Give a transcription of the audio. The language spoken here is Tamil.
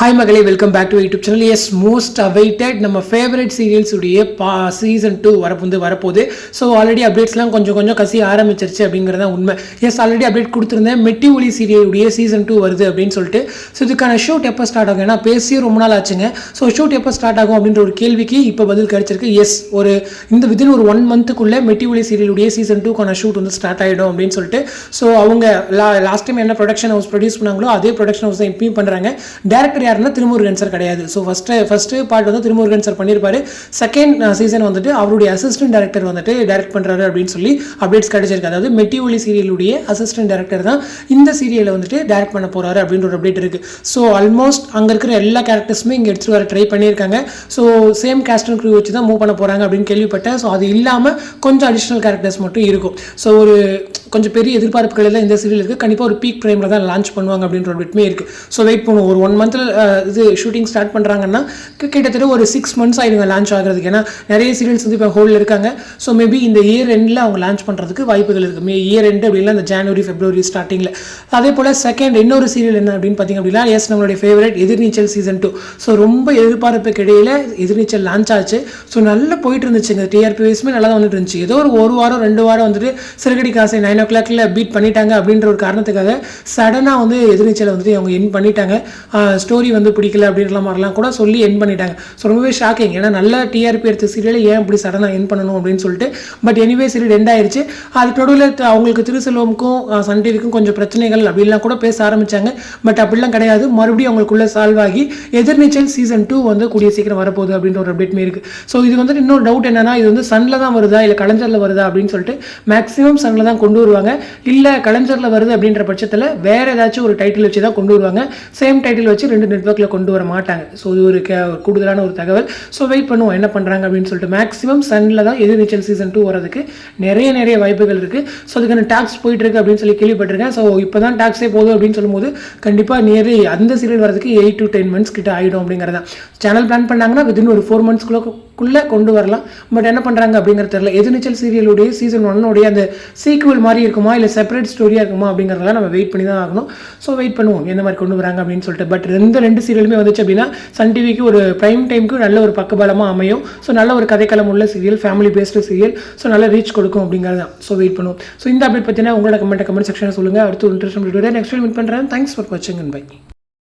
ஹாய் மகளே welcome back to YouTube channel as most awaited நம்ம ஃபேவரட் சீரியல்ஸ் உடைய பா சீசன் டூ வர வந்து வரப்போகுது ஸோ ஆல்ரெடி அப்டேட்ஸ்லாம் கொஞ்சம் கொஞ்சம் கசி ஆரம்பிச்சிருச்சு அப்படிங்கிறது தான் உண்மை. எஸ் ஆல்ரெடி அப்டேட் கொடுத்துருந்தேன். மெட்டி ஒலி சீரியலுடைய சீசன் டூ வருது அப்படின்னு சொல்லிட்டு. ஸோ இதுக்கான ஷூட் எப்போ ஸ்டார்ட் ஆகும்? ஏன்னா பேசியே ரொம்ப நாள் ஆச்சுங்க. ஸோ ஷூட் எப்போ ஸ்டார்ட் ஆகும் அப்படின்ற ஒரு கேள்விக்கு இப்போ பதில் கிடைச்சிருக்கு. எஸ் ஒரு இந்த விதின் ஒரு ஒன் மந்த்துக்குள்ளே மெட்டி ஒலி சீரியலுடைய சீசன் டூக்கான ஷூட் வந்து ஸ்டார்ட் ஆகிடும் அப்படின்னு சொல்லிட்டு. ஸோ அவங்க லா லாஸ்ட் டைம் என்ன ப்ரொடக்ஷன் ஹவுஸ் ப்ரொடியூஸ் பண்ணாங்களோ அதே ப்ரொடக்ஷன் ஹவுஸ் தான் இப்பயும் பண்ணுறாங்க டேரக்டர் யாருன்னா திருமுருகன் சார் கிடையாது. ஸோ ஃபஸ்ட்டு ஃபஸ்ட்டு பார்ட் வந்து திருமுருகன் சார் பண்ணியிருப்பாரு செகண்ட் சீசன் வந்துட்டு அவருடைய அசிஸ்டன்ட் டேரக்டர் வந்துட்டு டைரக்ட் பண்ணுறாரு அப்படின்னு சொல்லி அப்டேட்ஸ் கிடைச்சிருக்கு. அதாவது மெட்டி ஒலி சீரியலுடைய அசிஸ்டன்ட் டேரக்டர் தான் இந்த சீரியலை வந்துட்டு டேரக்ட் பண்ண போகிறாரு அப்படின்ற ஒரு அப்டேட் இருக்குது ஸோ ஆல்மோஸ்ட் அங்கே இருக்கிற எல்லா கேரக்டர்ஸுமே இங்கே எடுத்துகிட்டு வர ட்ரை பண்ணியிருக்காங்க. So same cast and crew வச்சு தான் மூவ் பண்ண போகிறாங்க அப்படின்னு கேள்விப்பட்டேன். ஸோ அது இல்லாமல் கொஞ்சம் அடிஷ்னல் கேரக்டர்ஸ் மட்டும் இருக்கும். ஸோ ஒரு கொஞ்சம் பெரிய எதிர்பார்ப்புகள் எல்லாம் இந்த சீரியலுக்கு கண்டிப்பாக ஒரு பீக் ப்ரைமில் தான் லான்ச் பண்ணுவாங்க அப்படின்ற ஒரு விட்மே இருக்குது ஸோ வெயிட் பண்ணுவோம். ஒரு ஒன் மந்தில் இது ஷூட்டிங் ஸ்டார்ட் பண்ணுறாங்கன்னா கி- கிட்டத்தட்ட ஒரு சிக்ஸ் மந்த்ஸ் ஆகிடுங்க லான்ச் ஆகிறதுக்கு. ஏன்னா நிறைய சீரியல்ஸ் வந்து இப்போ ஹோல்டில் இருக்காங்க. ஸோ மேபி இந்த இயர் எண்டில் அவங்க லான்ச் பண்ணுறதுக்கு வாய்ப்புகள் இருக்குது மே இயர் எண்டு அப்படின்னா இந்த ஜனவரி ஃபெப்ரவரி ஸ்டார்டிங்கில் அதே போல் செகண்ட் இன்னொரு சீரியல் என்ன அப்படின்னு பார்த்தீங்க அப்படின்னா எஸ் நம்மளுடைய favourite Ethirneechal season two so ரொம்ப எதிர்பார்ப்புக்கு இடையில எதிர்நீச்சல் லான்ச் ஆச்சு. ஸோ நல்லா போயிட்டு இருந்துச்சுங்க டிஆர்பி வைஸ்மே நல்லா தான் வந்துட்டு இருந்துச்சு. ஏதோ ஒரு ஒரு வாரம் ரெண்டு வாரம் வந்துட்டு சிறுகடி காசை நைன் ஓ கிளாக்ல பீட் பண்ணிட்டாங்க அப்படின்ற ஒரு காரணத்துக்காக சடனாக வந்து எதிர்நீச்சலை வந்துட்டு அவங்க என் பண்ணிட்டாங்க. ஸ்டோரி வந்து பிடிக்கல அப்படின்ற மாதிரிலாம் கூட சொல்லி என் பண்ணிட்டாங்க. ஸோ ரொம்பவே ஷாக்கிங் ஏன்னா நல்ல டிஆர்பி எடுத்த சீரியலை ஏன் இப்படி சடனாக என் பண்ணணும் அப்படின்னு சொல்லிட்டு பட் எனிவே சீரியல் எண்ட் ஆயிடுச்சு அதுக்கு நடுவில் அவங்களுக்கு திருசெல்வமுக்கும் சன் டிவிக்கும் கொஞ்சம் பிரச்சனைகள் அப்படிலாம் கூட பேச ஆரம்பிச்சாங்க. பட் அப்படிலாம் கிடையாது. மறுபடியும் அவங்களுக்குள்ள சால்வ் ஆகி எதிர்நீச்சல் சீசன் டூ வந்து கூடிய சீக்கிரம் வரப்போகுது அப்படின்ற ஒரு அப்டேட்மே இருக்கு. ஸோ இது வந்து இன்னொரு டவுட் என்னன்னா இது வந்து சன்ல தான் வருதா இல்லை கலைஞரில் வருதா அப்படின்னு சொல்லிட்டு மேக்ஸிமம் சன்ல தான் கொண்டு வருவாங்க. இல்லை கலைஞரில் வருது அப்படின்ற பட்சத்தில் வேற ஏதாச்சும் ஒரு டைட்டில் வச்சு தான் கொண்டு வருவாங்க. சேம் டைட்டில் வச்சு ரெண்டு நெட்ஒர்க்கில் கொண்டு வர மாட்டாங்க. ஸோ இது ஒரு கே- ஒரு கூடுதலான ஒரு தகவல். ஸோ வெயிட் பண்ணுவோம் என்ன பண்ணுறாங்க அப்படின்னு சொல்லிட்டு. மேக்ஸிமம் சன்ல தான் எதிர்நீச்சல் சீசன் டூ வரதுக்கு நிறைய நிறைய வாய்ப்புகள் இருக்குது ஸோ அதுக்கான டாக்ஸ் போயிட்டுருக்கு அப்படின்னு சொல்லி கேள்விப்பட்டிருக்கேன். ஸோ இப்போ தான் டாக்ஸே போதும் அப்படின்னு சொல்லும்போது கண்டிப்பாக நியர்லி அந்த சீரியல் வரதுக்கு எயிட் டு டென் மந்த்ஸ் கிட்ட ஆகிடும் அப்படிங்கிறதான் சேனல் பிளான் பண்ணாங்கன்னா வித்தின் ஒரு ஃபோர் மந்த்ஸ்க்குள்ளே குள்ளே கொண்டு வரலாம். பட் என்ன பண்ணுறாங்க அப்படிங்கிறது தெரியல. எதிர்நீச்சல் சீரியலுடைய சீசன் ஒன்னுடைய அந்த சீக்குவல் மாதிரி இருக்குமா? இல்லை செப்பரேட் ஸ்டோரியாக இருக்குமா? அப்படிங்கிறதெல்லாம் நம்ம வெயிட் பண்ணி தான் ஆகணும். ஸோ வெயிட் பண்ணுவோம். எந்த மாதிரி கொண்டு வராங்க அப்படின்னு சொல்லிட்டு. பட் இந்த ரெண்டு சீரியலுமே வந்துச்சு அப்படின்னா சன் டிவிக்கு ஒரு ப்ரைம் டைமுக்கு நல்ல ஒரு பக்கபலமாக அமையும். ஸோ நல்ல ஒரு கதைக்களம் உள்ள serial family based serial so நல்லா ரீச் கொடுக்கும் அப்படிங்கிறது தான். ஸோ வெயிட் பண்ணுவோம். ஸோ இந்த அப்டேட் பற்றினா உங்களோட கமெண்ட் கமெண்ட் செக்ஷனில் சொல்லுங்கள் அடுத்து இன்ட்ரெஸ்ட் நெக்ஸ்ட் மீட் பண்ணுறேன் தேங்க்ஸ் ஃபார் வாட்சிங் அண்ட் பை